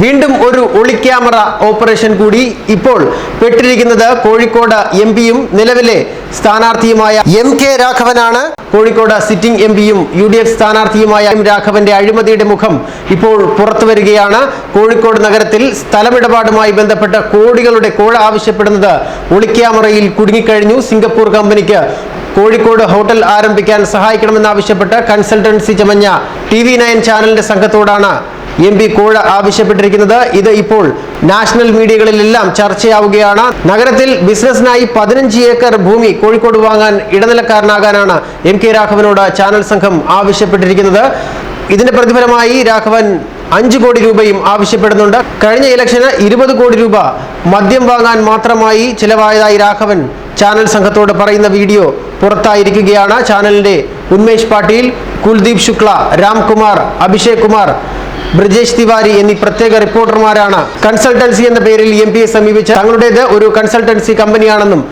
വീണ്ടും ഒരു ഒളിക്യാമറ ഓപ്പറേഷൻ കൂടി ഇപ്പോൾ പെട്ടിരിക്കുന്നത് കോഴിക്കോട് എം പിയും നിലവിലെ സ്ഥാനാർത്ഥിയുമായ എം കെ രാഘവനാണ്. കോഴിക്കോട് സിറ്റിംഗ് എം പിയും യു ഡി എഫ് സ്ഥാനാർത്ഥിയുമായ എം രാഘവന്റെ അഴിമതിയുടെ മുഖം ഇപ്പോൾ പുറത്തു വരികയാണ്. കോഴിക്കോട് നഗരത്തിൽ സ്ഥലമിടപാടുമായി ബന്ധപ്പെട്ട കോടികളുടെ കോഴ ആവശ്യപ്പെടുന്നത് ഒളിക്യാമറയിൽ കുടുങ്ങിക്കഴിഞ്ഞു. സിംഗപ്പൂർ കമ്പനിക്ക് കോഴിക്കോട് ഹോട്ടൽ ആരംഭിക്കാൻ സഹായിക്കണമെന്നാവശ്യപ്പെട്ട് കൺസൾട്ടൻസി ചമഞ്ഞ ടി വി നയൻ ചാനലിന്റെ സംഘത്തോടാണ് എം പി കോഴ ആവശ്യപ്പെട്ടിരിക്കുന്നത്. ഇത് ഇപ്പോൾ നാഷണൽ മീഡിയകളിലെല്ലാം ചർച്ചയാവുകയാണ്. നഗരത്തിൽ ബിസിനസ്സിനായി പതിനഞ്ച് ഏക്കർ ഭൂമി കോഴിക്കോട് വാങ്ങാൻ ഇടനിലക്കാരനാകാനാണ് എം കെ രാഘവനോട് ചാനൽ സംഘം ആവശ്യപ്പെട്ടിരിക്കുന്നത്. ഇതിന്റെ പ്രതിഫലമായി രാഘവൻ അഞ്ച് കോടി രൂപയും ആവശ്യപ്പെടുന്നുണ്ട്. കഴിഞ്ഞ ഇലക്ഷന് ഇരുപത് കോടി രൂപ മദ്യം വാങ്ങാൻ മാത്രമായി ചിലവായതായി രാഘവൻ ചാനൽ സംഘത്തോട് പറയുന്ന വീഡിയോ പുറത്തായിരിക്കുകയാണ്. ചാനലിന്റെ ഉന്മേഷ് പാട്ടീൽ കുൽദീപ് ശുക്ല രാംകുമാർ അഭിഷേക് കുമാർ ബ്രിജേഷ് തിവാരി എന്നീ പ്രത്യേക റിപ്പോർട്ടർമാരാണ്. കൺസൾട്ടൻസി എന്ന പേരിൽ എം പിയെ സമീപിച്ച് തങ്ങളുടേത് ഒരു കൺസൾട്ടൻസി കമ്പനിയാണെന്നും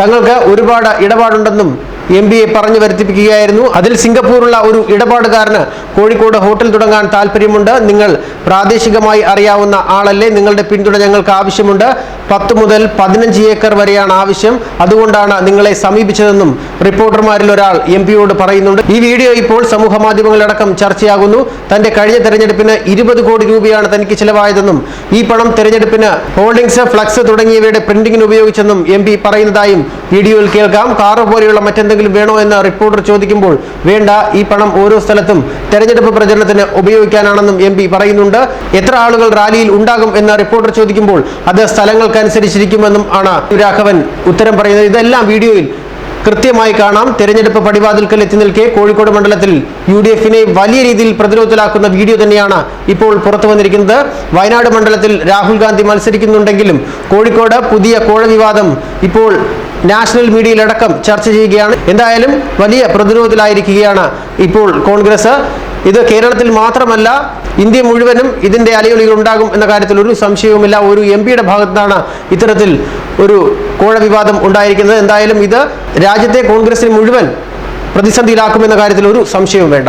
തങ്ങൾക്ക് ഒരുപാട് ഇടപാടുണ്ടെന്നും എം ബി എ പറഞ്ഞു വരുത്തിപ്പിക്കുകയായിരുന്നു. അതിൽ സിംഗപ്പൂരുള്ള ഒരു ഇടപാടുകാരന് കോഴിക്കോട് ഹോട്ടൽ തുടങ്ങാൻ താല്പര്യമുണ്ട് നിങ്ങൾ പ്രാദേശികമായി അറിയാവുന്ന ആളല്ലേ. നിങ്ങളുടെ പിന്തുണ ഞങ്ങൾക്ക് ആവശ്യമുണ്ട്. പത്ത് മുതൽ പതിനഞ്ച് ഏക്കർ വരെയാണ് ആവശ്യം. അതുകൊണ്ടാണ് നിങ്ങളെ സമീപിച്ചതെന്നും റിപ്പോർട്ടർമാരിൽ ഒരാൾ എം പിയോട് പറയുന്നുണ്ട്. ഈ വീഡിയോ ഇപ്പോൾ സമൂഹ മാധ്യമങ്ങളിലടക്കം ചർച്ചയാകുന്നു. തന്റെ കഴിഞ്ഞ തെരഞ്ഞെടുപ്പിന് ഇരുപത് കോടി രൂപയാണ് തനിക്ക് ചിലവായതെന്നും ഈ പണം തെരഞ്ഞെടുപ്പിന് ഹോൾഡിംഗ്സ് ഫ്ലക്സ് തുടങ്ങിയവയുടെ പ്രിന്റിംഗിന് ഉപയോഗിച്ചെന്നും എം പി പറയുന്നതായും വീഡിയോയിൽ കേൾക്കാം. കാറ് പോലെയുള്ള മറ്റെന്തെങ്കിലും വേണോ എന്ന് റിപ്പോർട്ടർ ചോദിക്കുമ്പോൾ വേണ്ട ഈ പണം ഓരോ സ്ഥലത്തും തെരഞ്ഞെടുപ്പ് പ്രചരണത്തിന് ഉപയോഗിക്കാനാണെന്നും എം പറയുന്നുണ്ട്. എത്ര ആളുകൾ റാലിയിൽ ഉണ്ടാകും എന്ന് റിപ്പോർട്ടർ ചോദിക്കുമ്പോൾ അത് സ്ഥലങ്ങൾക്കനുസരിച്ചിരിക്കുമെന്നും ആണ് രാഘവൻ ഉത്തരം പറയുന്നത്. ഇതെല്ലാം വീഡിയോയിൽ കൃത്യമായി കാണാം. തെരഞ്ഞെടുപ്പ് പടിവാതിൽക്കൽ എത്തി നിൽക്കെ കോഴിക്കോട് മണ്ഡലത്തിൽ യു ഡി എഫിനെ വലിയ രീതിയിൽ പ്രതിരോധത്തിലാക്കുന്ന വീഡിയോ തന്നെയാണ് ഇപ്പോൾ പുറത്തു വന്നിരിക്കുന്നത്. വയനാട് മണ്ഡലത്തിൽ രാഹുൽ ഗാന്ധി മത്സരിക്കുന്നുണ്ടെങ്കിലും കോഴിക്കോട് പുതിയ കോഴ വിവാദം ഇപ്പോൾ നാഷണൽ മീഡിയയിലടക്കം ചർച്ച ചെയ്യുകയാണ്. എന്തായാലും വലിയ പ്രതിരോധത്തിലായിരിക്കുകയാണ് ഇപ്പോൾ കോൺഗ്രസ്. ഇത് കേരളത്തിൽ മാത്രമല്ല ഇന്ത്യ മുഴുവനും ഇതിന്റെ അലയൊലികൾ ഉണ്ടാകും എന്ന കാര്യത്തിൽ ഒരു സംശയവുമില്ല. ഒരു എം പിയുടെ ഭാഗത്താണ് ഇത്തരത്തിൽ ഒരു കോഴ വിവാദം ഉണ്ടായിരിക്കുന്നത്. എന്തായാലും ഇത് രാജ്യത്തെ കോൺഗ്രസിന് മുഴുവൻ പ്രതിസന്ധിയിലാക്കുമെന്ന കാര്യത്തിൽ ഒരു സംശയവും വേണ്ട.